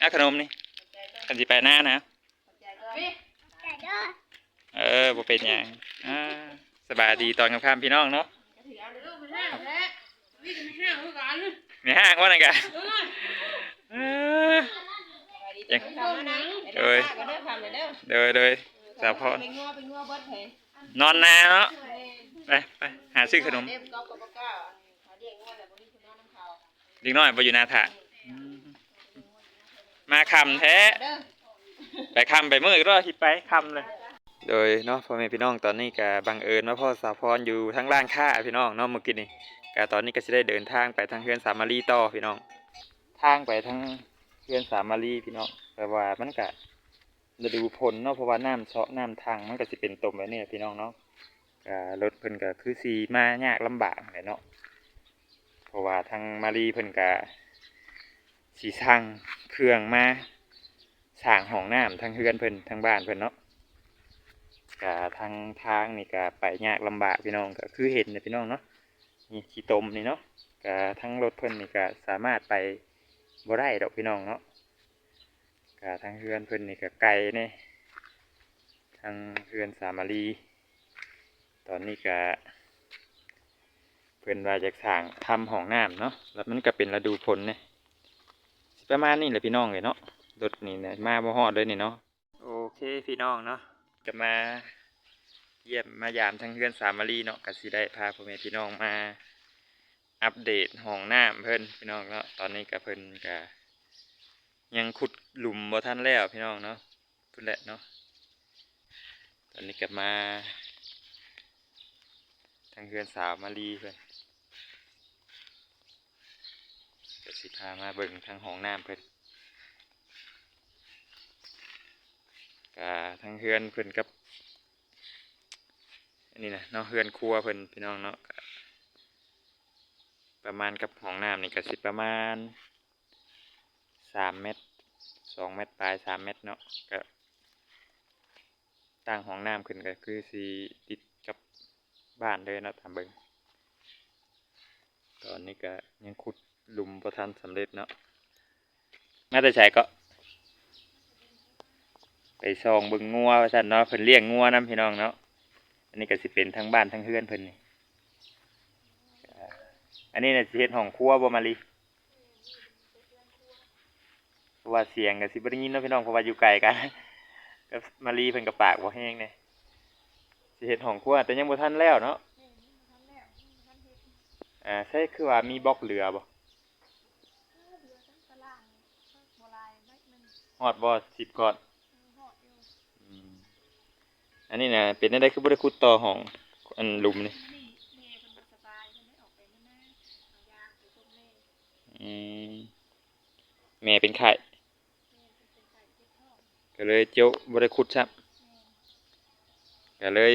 อาขนมนี่กันสิไปหน้านะเออบ่เป็นยังอ่าสบายดีตอนค่ำๆพี่น้องเนาะมาห้างว่าห้างกันกะเออเออยังทำมานั่งเอ้ยก็เด้อทำเลยโดยโดยสาวพรไปงัวไปงัวเบิดเถอนอนนาเนาะไปไปหาซื้อขนมเด็กนนอนน้อยบ่อยู่นาถา มาคำแท้ ไปคำไปมือก็คิดไปคำเลย โดยเนาะพ่อแม่พี่น้องตอนนี้ก็บังเอิญว่าพ่อสาพรอยู่ทั้งล่างค่าพี่น้องเนาะเมื่อกี้นี่ก็ตอนนี้ก็จะได้เดินทางไปทางเฮือนสามารีต่อพี่น้อง ทางไปทางเฮือนสามารีพี่น้องแต่ว่ามันก็ฤดูฝนเนาะเพราะว่าน้ำเชาะน้ำทางมันก็สิเป็นตมแบบนี้แหละพี่น้องเนาะก็รถเพิ่นก็คือสีมายากลำบากเลยเนาะเพราะว่าทางมารีเพิ่นก็ สีสร้างเครื่องมาสร้างห้องน้ำทางเฮือนเพิ่นทางบ้านเพิ่นเนาะกทางทางนี่ก็ไปยากลำบากพี่น้องก็คือเห็นนี่ยพี่น้องเนาะนี่ขี้ตมนี่เนาะก็ทั้งรถเพิ่นนี่ก็สามารถไปบ่ได้ดอกพี่น้องเนาะก็ทางเฮือนเพิ่นนี่ก็ไกลเนี่ยทางเฮือนสามารีตอนนี้ก็เพิ่นว่าจะสร้างทำห้องน้ำเนาะแล้วมันก็เป็นฤดูฝนเนี่ย ประมาณนี้แหละพี่น้องเลยเนาะรถนี่เนี่ยมาบ่ฮอดเลยนี่เนาะโอเคพี่น้องเนาะจะมาเยี่ยมมายามทั้งเพื่อนสามมารีเนาะก็สิได้พาพ่อแม่พี่น้องมา อัปเดตห้องน้ำเพิ่นพี่น้องเนาะตอนนี้ก็เพิ่นก็ยังขุดหลุมบ่ทันแล้วพี่น้องเนาะพุ่นแหละเนาะตอนนี้ก็มาทางเพื่อนสาวมารีเพิ่น ก็สิพามาเบิ่งทางห้องน้ำเพิ่นก็ทั้งเฮือนเพิ่นกับอันนี้นะเนาะเฮือนครัวเพิ่นพี่น้องเนาะประมาณกับห้องน้ำนี่ก็สิประมาณสามเมตรสองเมตรปลายสามเมตรเนาะก็ตั้งห้องน้ำขึ้นก็คือสีติดกับบ้านเลยเนาะทำเบิงตอนนี้ก็ยังขุด ลุมประทันสำเร็จเนาะมาแต่ใช้ก็ ไปซองเบิ่งงัวว่าซั่นเนาะเพิ่นเลี้ยงงัวนํพี่น้องเนาะอันนี้ก็สิเป็นทั้งบ้านทั้งเฮือนเพิ่นนี่อ่าอันนี้น่ะสิเฮ็ดห้องครัวบ่มาลีเพราะว่าเสียงก็สิบ่ได้ยินเนาะพี่น้องเพราะว่าอยู่ไกลกันก็มาลีเพิ่นก็ปากบ่แห้งแน่สิเฮ็ดห้องครัวแต่ยังบ่ทันแล้วเนาะอ่าใช่คือว่ามีบล็อกเหลือบ่ ฮอดบ่10ก่อนอืมอันนี้นะเป็นได้คือบ่ได้ขุดต่อห้องอันหลุมนี่อืมแม่เป็นไข่ก็เลยเจ้าบ่ได้ขุดซับก็เลย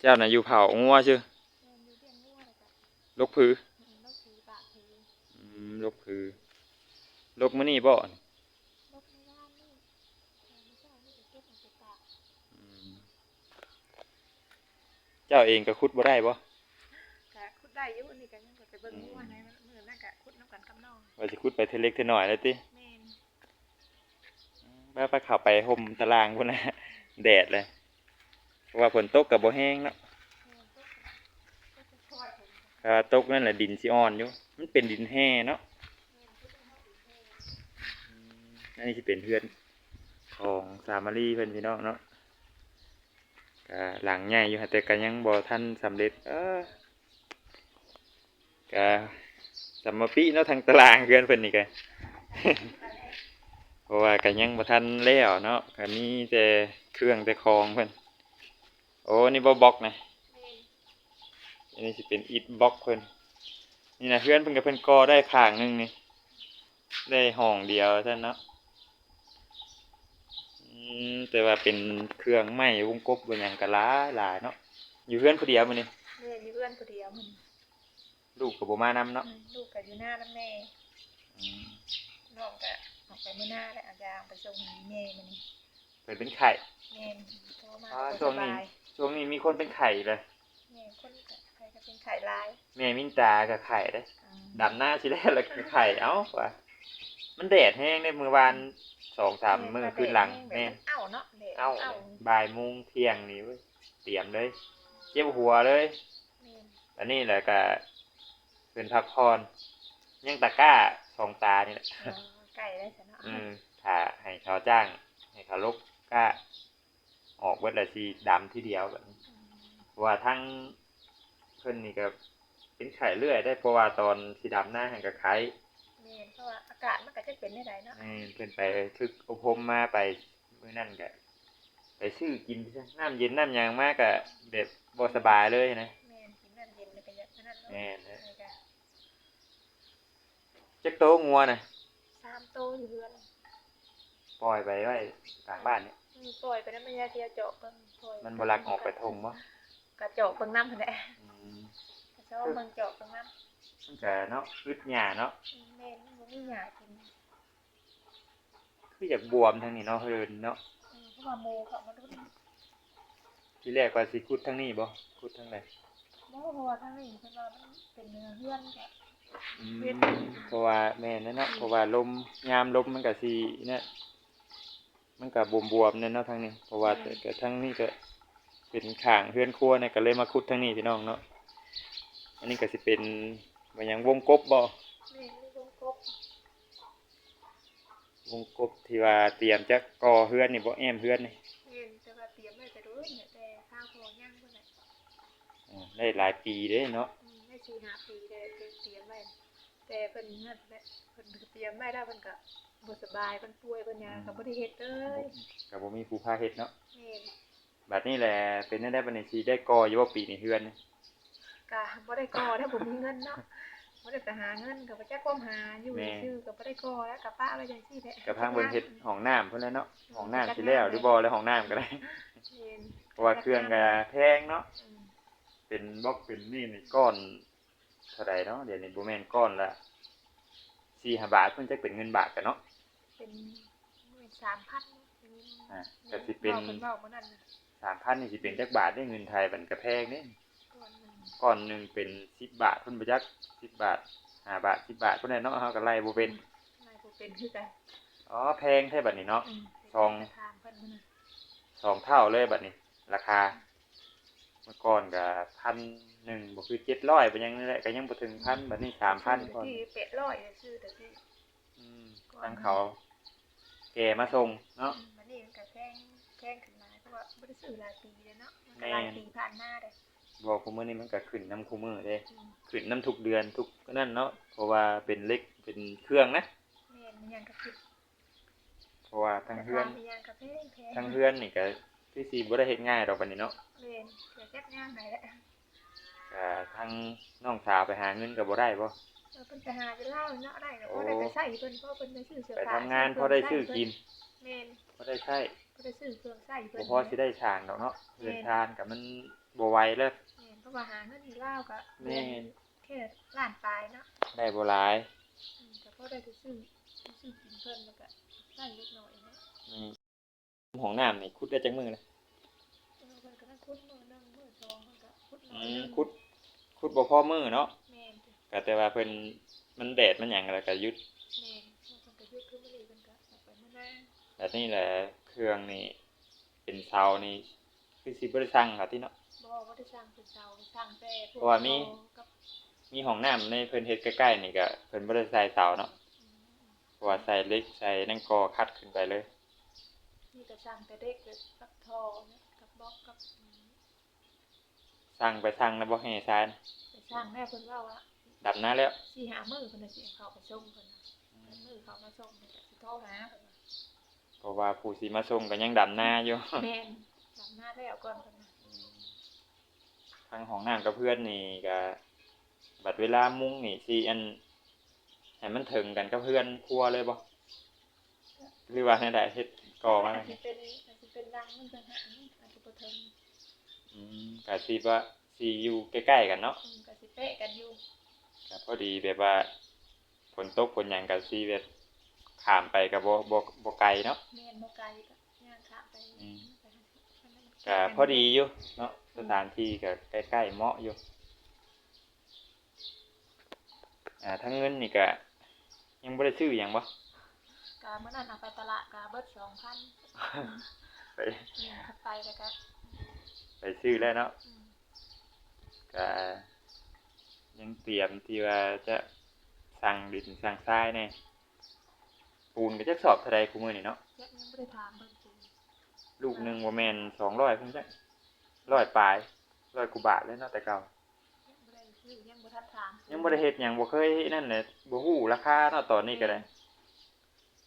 เจ้าน่ะอยู่เผางัวซื่อลกพืออืมลกพือลกมื้อนี้บ่นี่อืม เจ้าเองก็ขุดบ่ได้บ่ก็คุดได้อยู่นี่ก็ยังก็ไปเบิ่งงัวในมื้อนั้นก็คุดน้ำกันกับน้องว่าสิขุดไปเทอเล็กเทอน้อยแล้วติแม่นแม่ไปเขับไปห่มตารางพุ่นนะแดดเลยเพราะว่าฝนตกกับบ่แห้งเนาะแม่นก็ก็จะทอดผมถ้าตกนั่นแหละดินสิอ่อนอยู่มันเป็นดินแห้เนาะแม่นคุดน้ำมันแห้งอันนี้สิเป็นเพื่อนของสามารีเพิ่นพี่น้องเนาะ ก็หลังใหญ่อยู่แต่ก็ยังบ่ทันสำเร็จเออก็สมมาปีเนาะทางตารางเพื่อนเพิ่นนี่ก็เพราะว่าก็ยังบ่ทันแล้วเนาะก็มีแต่เครื่องแต่ของเพิ่นโอ้นี่บ่บล็อกนะอันนี้สิเป็นอิฐบล็อกเพิ่นนี่นะเพื่อนเพิ่นกับเพิ่นก่อได้ข้างหนึงนี่ได้ห้องเดียวเท่านั้นเนาะ แต่ว่าเป็นเครื่องไม้วงกบบ่หยังก็หลายหลายเนาะอยู่เพื่อนผู้เดียวมื้อนี้แม่นอยู่เพื่อนผู้เดียวมันลูกก็บ่มานำเนาะลูกก็อยู่หน้าน้ำแม่อืมน้องก็ออกไปมื้อหน้าแล้วเอายางไปส่งให้แม่มันนี่เพิ่นเป็นไข้แม่นโทรมาอ่าบ่ช่วงสนี้บายช่วงนี้มีคนเป็นไข้เลยแม่นคนก็ใครก็เป็นไข้หลายแม่มินตาก็ไข้เด้อ่า ดำหน้าสิได้แล้วก็ไข้เอ้าว่า มันแดดแห้งได้มื้อวานสองสามมื้อคืนหลังแม่แม่นเอ้าเนาะแดดเอ้าเอ้าบ่ายโมงเที่ยงนี่เว้ยเตรียมเลยเจ็บหัวเลยแม่นอันนี้แหละก็เป็นพักผ่อนยังตะกร้าสองตานี่แหละอ๋อไก่ได้ซะเนาะอืมถ้าให้เขาจ้าง ให้เขาลกก็ออกเบิดละสีดำทีเดียวแบบนี้อืมเพราะว่าทั้งเพิ่นนี่ก็เป็นไข่เรื่อยได้เพราะว่าตอนสีดำหน้าแห่งกับไข่แม่ นเพราะว่าอากาศมันก็จะเป็นได้ไดเนาะอืมเพิ่นไปทึกอบรมมาไปมื้อนั่นก็ไปซื้อกินซะน้ำเย็นน้ำหยางมากก็แบบบ่สบายเลยนะแม่นกินน้ำเย็นแล้วก็อย่างนั้นเนาะแม่นนะนี่ก็จักโตงัวน่ะสามโตอยู่เรือนปล่อยไปไว้กลางบ้านเนี่ยอืมปล่อยไปแล้วมันยาเทียเจาะเบิ่งปล่อยมันบ่ลักออกไปทงบ่กระเจาะเบิ่งน้ำหั่นแหละอืม กระเจาะเบิ่งเจาะเบิ่งน้ำ มันก็เนาะอึดหญ้าเนาะอืมแม่นมันบ่มีหยากินคืออยากบวมทางนี้เนาะเฮินเนาะอืมเพราะว่าหมูเขามารุ่นที่แรกว่าสิขุดทางนี้บ่ขุดทางใดบ่เพราะว่าทางนี้เพิ่นว่ามันเป็นเนื้อเฮือนก็อืมเฮ็ด เพราะว่าแม่นนเนาะเพราะว่าลมยามลมมันก็สิเนี่ยมันก็บวมๆเนี่ยเนาะทางนี้ เพราะว่าแต่ก็ทางนี้ก็เป็นข้างเฮือนครัวเนี่ยก็เลยมาขุดทางนี้พี่น้องเนาะอันนี้ก็สิเป็น ว่าหยังวงกบบ่แม่นมีวงกบวงกบที่ว่าเตรียมจะก่อเฮือนนี่บ่แอมเฮือนนี่แม่นแต่ว่าเตรียมไว้แต่โดนเนี่ยแต่ข้าวพอย่างเพิ่นน่ะอ่าได้หลายปีเด้เนาะอืมได้สี่ห้าปีได้เตรียมไว้แต่เพิ่นนั่นแหละเพิ่นก็เตรียมไว้แล้วเพิ่นก็บ่สบายเพิ่นป่วยเพิ่นหยังก็บ่ได้เฮ็ดเลยก็บ่มีผู้พาเฮ็ดเนาะแม่นบัดนี้แหละเป็นได้บัดนี้สิได้ก่ออยู่ว่าปีนี้เฮือนนี่ ก็บ่ได้ก่อถ้าผมมีเงินเนาะบ่ได้ไปหาเงินก็บ่จักความหาอยู่ซื่อๆก็บ่ได้ก่อแล้วก็ป้าไว้จังซี่แหละก็พังเบิ่งเฮ็ดห้องน้ำพุ่นแหล้วเนาะห้องน้ำสิแล้วหรือบ่แล้วห้องน้ำก็ได้แม่นเพราะว่าเครื่องก็แพงเนาะอืมเป็นบล็อกเป็นนี่นี่ก้อนเท่าใดเนาะเดี๋ยวนี้บ่แม่นก้อนละ4-5บาทเพิ่นจะเป็นเงินบาทกันเนาะเป็นหมื่นสามพันอ่าก็สิเป็นเป็นเบาคนนั้นน่ะ3,000นี่สิเป็นจักบาทได้เงินไทยมันก็แพงเด้ก้อนหนึ่ง ก้อนหนึงเป็น10บาทเพิ่นบ่จัก10บาท5บาท10บาทพุ่นน่ะเนาะเฮาก็ไล่บ่เป็นนายผู้เป็นคือกันอ๋อแพงแท้บัดนี้เนาะอืมซองทางเพิ่นพุ่นน่ะสองเท่าเลยบัดนี้ ราคา เมื่อก่อนก็พันหนึ่งบ่คือเจ็ดร้อยเป็นยังนี่แหละก็ยังบ่ถึงพันบัดนี้สามพันก่อนที่เป็ดร้อยเนี่ยชื่อแต่ที่อืมตั้งเขา แก่มาส่งเนาะมันนี่มันก็แพงแพงขึ้นมาเพราะว่าบ่ได้ซื้อหลายปีเลยเนาะมันก็หลายแม่นปีผ่านมาเลย บอกคุมื้อนี้มันก็ขึ้นน้ำคุมื้อเด้อืมขึ้นน้ำทุกเดือนทุกนั่นเนาะเพราะว่าเป็นเล็กเป็นเครื่องนะแม่นมันยังก็คิดเพราะว่าทางเฮือนมันยังก็แพงแพงทางเฮือนนี่ก็คือสิบ่ได้เฮ็ดง่ายดอกบัดนี้เนาะแม่นเดี๋ยวแจ็คงานไหนแหละก็ทางน้องสาวไปหาเงินก็บ่ได้บ่เออเพิ่นไปหาไปเล่าเนาะได้ก็บ่ได้ไปใส่เพิ่นเพราะเพิ่นไปซื้อเสื้อไปผ้าทำงานพอได้ซื้อกินแม่นบ่ได้ใช้บ่ได้ซื้อเครื่องใส่เพิ่บ่นพอสิได้สร้างดอกเนาะเรือนทานก็มัน บ่ไหวเลยแม่นเพราะว่าหาเงินที่ลาวก็แม่นแค่ล้านปลายเนาะได้บ่หลายอืมแต่พอได้ไปซื้อไปซื้อกินเพิ่นมันก็ได้เล็กน้อยเนาะอืมห้องน้ำนี่ขุดได้จักมือเลยเออเพิ่นก็นั่งคุดมือหนึงมือสองเพิ่นก็คุดหน่อือยหมนึงขุดขุดบ่พอมือเนาะแม่นจ้ะก็แต่ว่าเพิ่นมันแดดมันหยังแล้วก็หยุด แม่นเพิ่นก็ยึดขึ้นมาเลยเพิ่นก็ออกไปมื้อหน้าแบบนี้แหละเครื่องนี่เป็นเสานี่คือสิบ่ได้สั่งครับที่เนาะ บ่บ่ได้สร้างเป็นเสาสร้างแต่พวกเพราะว่ามี กับมีห้องน้ำในเพิ่นเฮ็ดใกล้ๆนี่ก็เพิ่นบ่ได้ใส่เสาเนาะอืมเพราะว่าใส่เหล็กใส่นั่นกอคัดขึ้นไปเลยนี่ก็สร้างแต่เด็กเลยกับทอเนี่ยกับบล็อกกับอืมสั่งไปสั่งแล้วบ่ให้ใช้นะไปสร้างแม่เพิ่นว่าว่าดับหน้าแล้วสี่หามือเพิ่นน่ะสิให้เขาไปส่งเพิ่นน่ะมือเขามาส่งเพิ่นก็สิโทรหาเพิ่นว่า เพราะว่าผู้สิมาส่งก็ยังดับหน้าอยู่ แม่นลำหน้าแล้วก่อนเพิ่นน่ะ ทางห้องน้ำกับเพื่อนนี่ก็บัดเวลามุ้งนี่สิอันให้มันถึงกันกับเพื่อนครัวเลยบ่หรือว่าให้ได้เฮ็ดก่อมาอาจสิเป็นอาจสิเป็นรังมันจังหันอาจสิบ่ถึงอืมก็สิว่าสิอยู่ใกล้ๆกันเนาะอืมก็สิเป๊ะกันอยู่ก็พอดีแบบว่าฝนตกฝนหยังก็สิแบบข้ามไปก็บ่บ่บ่ไกลเนาะแม่นบ่ไกลก็ย่างข้ามไปอืมไปหาที่มันก็พอดีอยู่เนาะ สถานที่ก็ใกล้ๆเหมาะอยู่อ่าทั้งเงินนี่ก็ยังบ่ได้ซื้อหยังบ่ยก็เมื่อนั้นเอาไปตลาดก็เบิด2,000ไปนี่ถ้าไปแล้วก็ไปซื้อแล้วเนาะอืมก็ยังเตรียมที่ว่าจะสั่งดินสั่งทรายแน่ปูนก็จะสอบเท่าใดคุมื้อนี่เนาะยังยังบ่ได้ถามเบิ่งจริงลูกหนึงบ่แม่น200พุ่นจั ก100ปลาย100กว่าบาทเลยเนาะแต่เก่ายังบ่ได้ซื้อยังบ่ทันถามยังบ่ได้เฮ็ดหยังบ่เคยนั่นแหละบ่ฮู้ราคาเนาะตอนนี้ก็ได้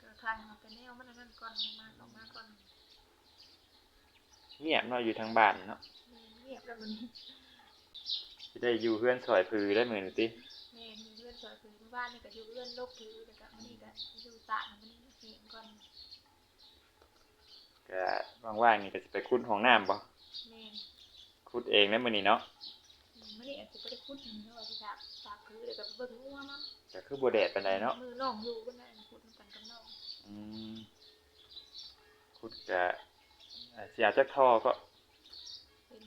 ก็ทางเอาไปแนวมันอันนั่นก่อนมาเข้ามาก่อนเงียบเนาะอยู่ทางบ้านเนาะเงียบแล้วมันสิได้อยู่เฮือนซอยพือได้มื้อนี้ติแม่มีเพื่อนสอยผืนบ้านนี่ก็อยู่เพื่อนโลกถือแต่ก็มื้อนี้ก็อยู่ตากมื้อนี้เสียงก่อนก็ว่างๆนี่ก็สิไปขุดห้องน้ำบ่แม่น ขุดเองได้มื้อนี้เนาะมื้อนี้อาจจะบ่ได้พูดถึงเนาะว่าสิตากตากผืนแล้วก็เบิ่งงัวมันก็คือบ่แดดปานใดเนาะมือน้องอยู่ก็ได้พูดกันกับน้องอืมขุดก็เอ่อสิเอาจักท่อก็เป็น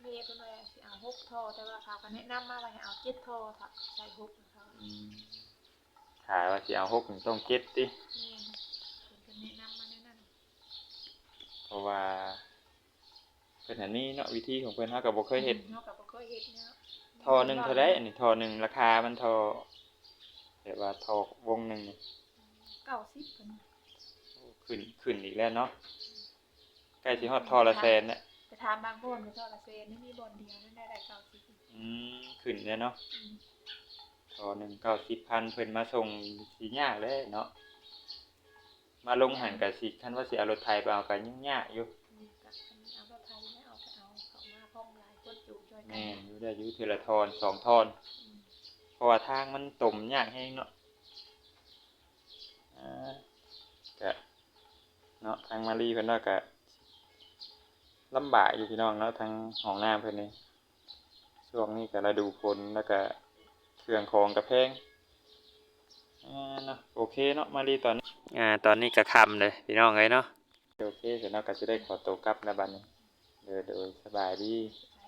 เมียเพิ่นว่าสิเอา6ท่อแต่ว่าเขาก็แนะนำมาว่าให้เอา7ท่อค่ะใส่6นะคะอืมถ้าว่าสิเอาหกนี่ต้องเก็บติแม่นเพิ่นก็แนะนำมาแนวนั้นเพราะว่า เพิ่นอันนี้เนาะวิธีของเพิ่นเฮาก็บ่เคยเฮ็ดเฮาก็บ่เคยเฮ็ดเนาะท่อหนึงเท่าใดอันนี้ท่อหนึงราคามันท่อแบบว่าท่อวงหนึงนี่90เพิ่นโอ้ขึ้นขึ้นอีกแล้วเนาะใกล้สิฮอดท่อละแสนแล้วไปถามบางบ่อนก็ท่อละแสนนี่มีบ่อนเดียวนั่นได้ได้90อืมขึ้นแล้วเนาะอืมท่อหนึง90,000เพิ่นมาส่งสิยากเลยเนาะมาลงหันก็สิคันว่าสิเอารถไถไปเอาก็ยุ่งยากอยู่ แม่นนอยู่ได้อยู่เทอละทอนสองทอนอืมเพราะว่าทางมันต่มยากแฮงเนาะอ่าก็เนาะทางมารีเพิ่นว่าก็ลำบากอยู่พี่น้องเนาะทางห้องน้ำเพิ่นนี่ช่วงนี้ก็ฤดูฝนแล้วก็เครื่องของกระแพงอ่าเนาะโอเคเนาะมารีตอนนี้อ่าตอนนี้ก็ค่ำเลยพี่น้องเอ้ยเนาะโอเคเสร็จแล้วก็จะได้ขอตัวกลับแล้วบัดนี้เด้อๆสบายดีส